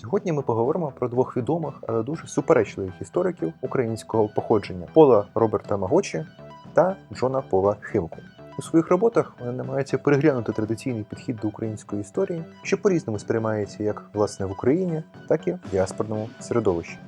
Сьогодні ми поговоримо про двох відомих, але дуже суперечливих істориків українського походження Пола Роберта Магочі та Джона Пола Химку. У своїх роботах вони намагаються переглянути традиційний підхід до української історії, що по-різному сприймається як власне в Україні, так і в діаспорному середовищі.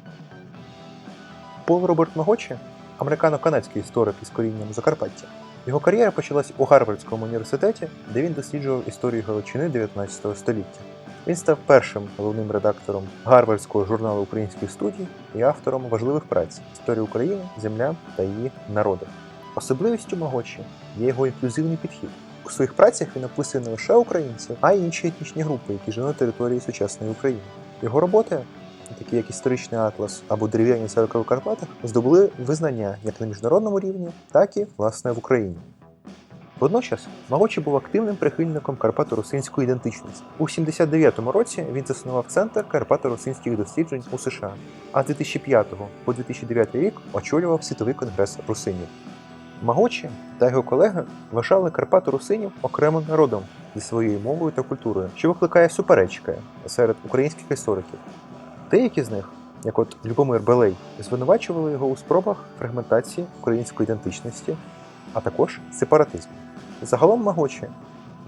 Пол Роберт Магочі американо-канадський історик із корінням Закарпаття. Його кар'єра почалась у Гарвардському університеті, де він досліджував історію Галичини 19 століття. Він став першим головним редактором Гарвардського журналу українських студій і автором важливих праць Історія України, Земля та її народи. Особливістю Магочі є його інклюзивний підхід. У своїх працях він описує не лише українців, а й інші етнічні групи, які живуть на території сучасної України. Його роботи, такі як історичний атлас або дерев'яні церкви в Карпатах, здобули визнання як на міжнародному рівні, так і власне в Україні. Водночас Магочі був активним прихильником карпато-русинської ідентичності. У 79-му році він заснував центр карпато-русинських досліджень у США, а з 2005 по 2009 рік очолював світовий конгрес русинів. Магочі та його колеги вважали карпато-русинів окремим народом зі своєю мовою та культурою, що викликає суперечки серед українських істориків. Деякі з них, як от Любомир Белей, звинувачували його у спробах фрагментації української ідентичності, а також сепаратизму. Загалом Магочі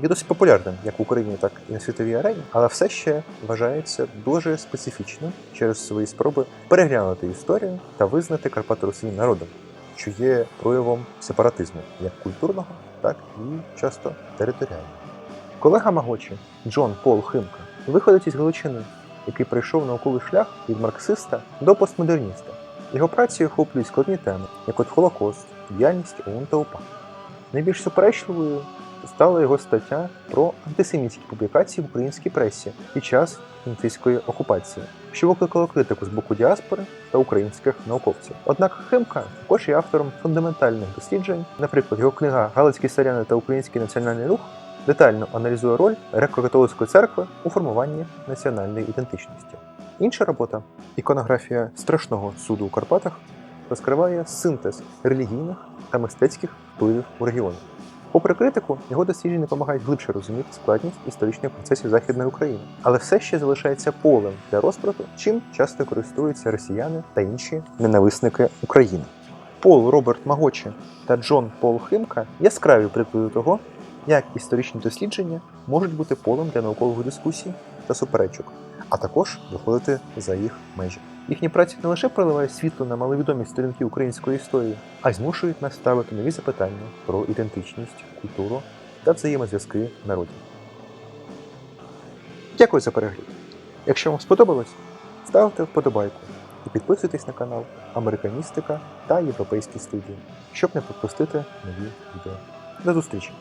є досить популярним як в Україні, так і на світовій арені, але все ще вважається дуже специфічним через свої спроби переглянути історію та визнати Карпато-Русинів народом, що є проявом сепаратизму як культурного, так і часто територіального. Колега Магочі Джон Пол Химка виходить із Галичини, який пройшов науковий шлях від марксиста до постмодерніста. Його праці охоплюють складні теми, як от Холокост, діяльність ОУН та УПА. Найбільш суперечливою стала його стаття про антисемітські публікації в українській пресі під час нацистської окупації, що викликало критику з боку діаспори та українських науковців. Однак Химка також є автором фундаментальних досліджень, наприклад, його книга Галицькі саряни та Український національний рух детально аналізує роль греко-католицької церкви у формуванні національної ідентичності. Інша робота іконографія страшного суду у Карпатах розкриває синтез релігійних та мистецьких впливів у регіоні. Попри критику, його дослідження допомагають глибше розуміти складність історичних процесів Західної України, але все ще залишається полем для розбрату, чим часто користуються росіяни та інші ненависники України. Пол Роберт Магочі та Джон Пол Химка яскраві приклади того, як історичні дослідження можуть бути полем для наукових дискусій та суперечок, а також виходити за їх межі. Їхні праці не лише проливають світло на маловідомі сторінки української історії, а й змушують нас ставити нові запитання про ідентичність, культуру та взаємозв'язки народів. Дякую за перегляд. Якщо вам сподобалось, ставте вподобайку і підписуйтесь на канал Американістика та Європейські студії, щоб не пропустити нові відео. До зустрічі!